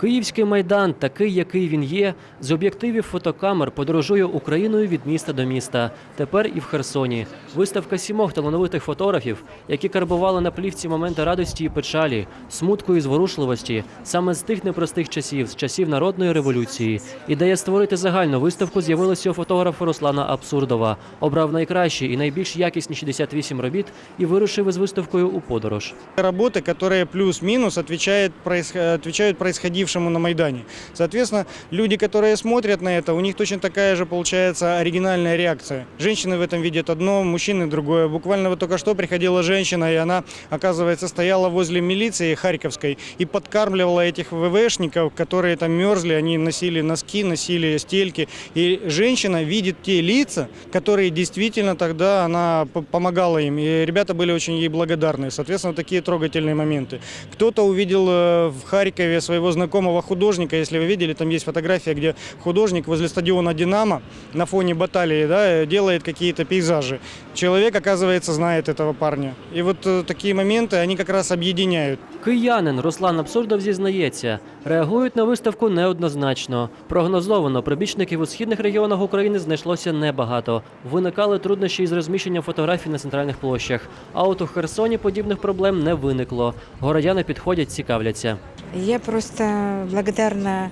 Київський майдан, такий, який він є, з об'єктивів фотокамер подорожує Україною від міста до міста. Тепер і в Херсоні. Виставка сімох талановитих фотографів, які карбували на плівці моменти радості і печалі, смутку і зворушливості, саме з тих непростих часів, з часів народної революції. Ідея створити загальну виставку з'явилася у фотографа Руслана Абсурдова. Обрав найкращі і найбільш якісні 68 робіт і вирушив із виставкою у подорож. которые плюс-минус отвечают, проис- отвечают происходившему на Майдане. Соответственно, люди, которые смотрят на это, у них точно такая же получается оригинальная реакция. Женщины в этом видят одно, мужчины другое. Буквально вот только что приходила женщина, и она, оказывается, стояла возле милиции Харьковской и подкармливала этих ВВшников, которые там мерзли, они носили носки, носили стельки. И женщина видит те лица, которые действительно тогда она помогала им. И ребята были очень ей благодарны. Соответственно, такие трогательные моменты. Кто-то увидел э, в Харькове своего знакомого художника. Если вы видели, там есть фотография, где художник возле стадиона «Динамо» на фоне баталии да, э, делает какие-то пейзажи. Человек, оказывается, знает этого парня. И вот э, такие моменты, они как раз объединяют. Киянин Руслан Абсурдов зізнається, реагують на виставку неоднозначно. Прогнозовано прибічників у східних регіонах України знайшлося небагато. Виникали труднощі із розміщенням фотографій на центральних площах. А от у Херсоні подібних проблем не виникло. Городяни підходять, цікавляться. Я просто благодарна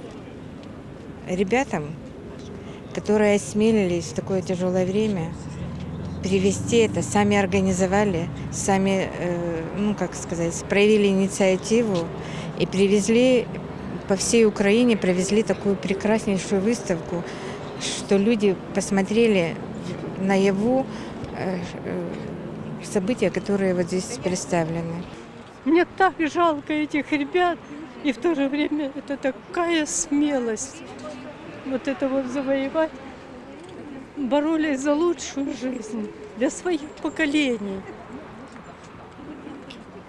ребятам, которые осмелились в такое тяжелое время привести это, сами организовали, сами, э, ну как сказать, проявили инициативу и привезли по всей Украине, привезли такую прекраснейшую выставку, что люди посмотрели наяву э, э, события, которые вот здесь представлены. Мне так жалко этих ребят, и в то же время это такая смелость вот это вот завоевать. Боролись за лучшую жизнь для своих поколений.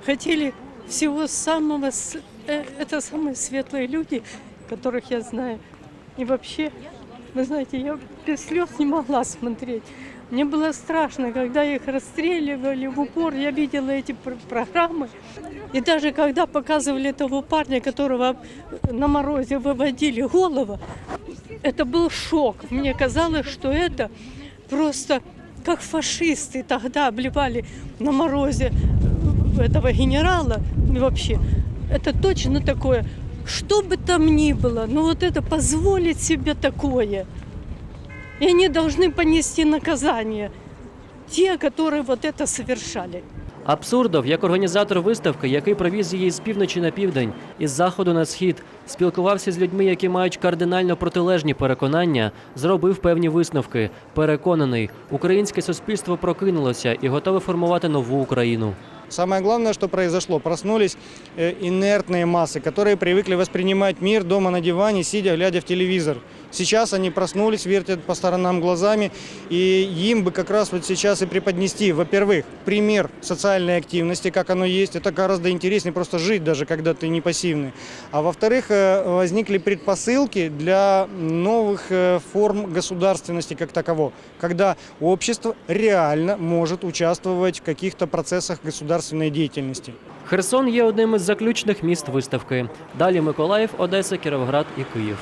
Хотели всего самого... с- э, Это самые светлые люди, которых я знаю. И вообще, вы знаете, я без слез не могла смотреть. Мне было страшно, когда их расстреливали в упор. Я видела эти пр- программы. И даже когда показывали того парня, которого на морозе выводили голову, это был шок. Мне казалось, что это просто как фашисты тогда обливали на морозе этого генерала. И вообще, это точно такое. Что бы там ни было, но вот это позволить себе такое. И они должны понести наказание. Те, которые вот это совершали. Абсурдов, як організатор виставки, який провіз її з півночі на південь, із заходу на схід, спілкувався з людьми, які мають кардинально протилежні переконання, зробив певні висновки. Переконаний, українське суспільство прокинулося і готове формувати нову Україну. Самое главное, что произошло, проснулись э, инертные массы, которые привыкли воспринимать мир дома на диване, сидя, глядя в телевизор. Сейчас они проснулись, вертят по сторонам глазами, и им бы как раз вот сейчас и преподнести, во-первых, пример социальной активности, как оно есть, это гораздо интереснее просто жить, даже когда ты не пассивный. А во-вторых, э, возникли предпосылки для новых э, форм государственности как такового, когда общество реально может участвовать в каких-то процессах государственной деятельности. Херсон є одним із заключних міст виставки. Далі Миколаїв, Одеса, Кіровоград і Київ.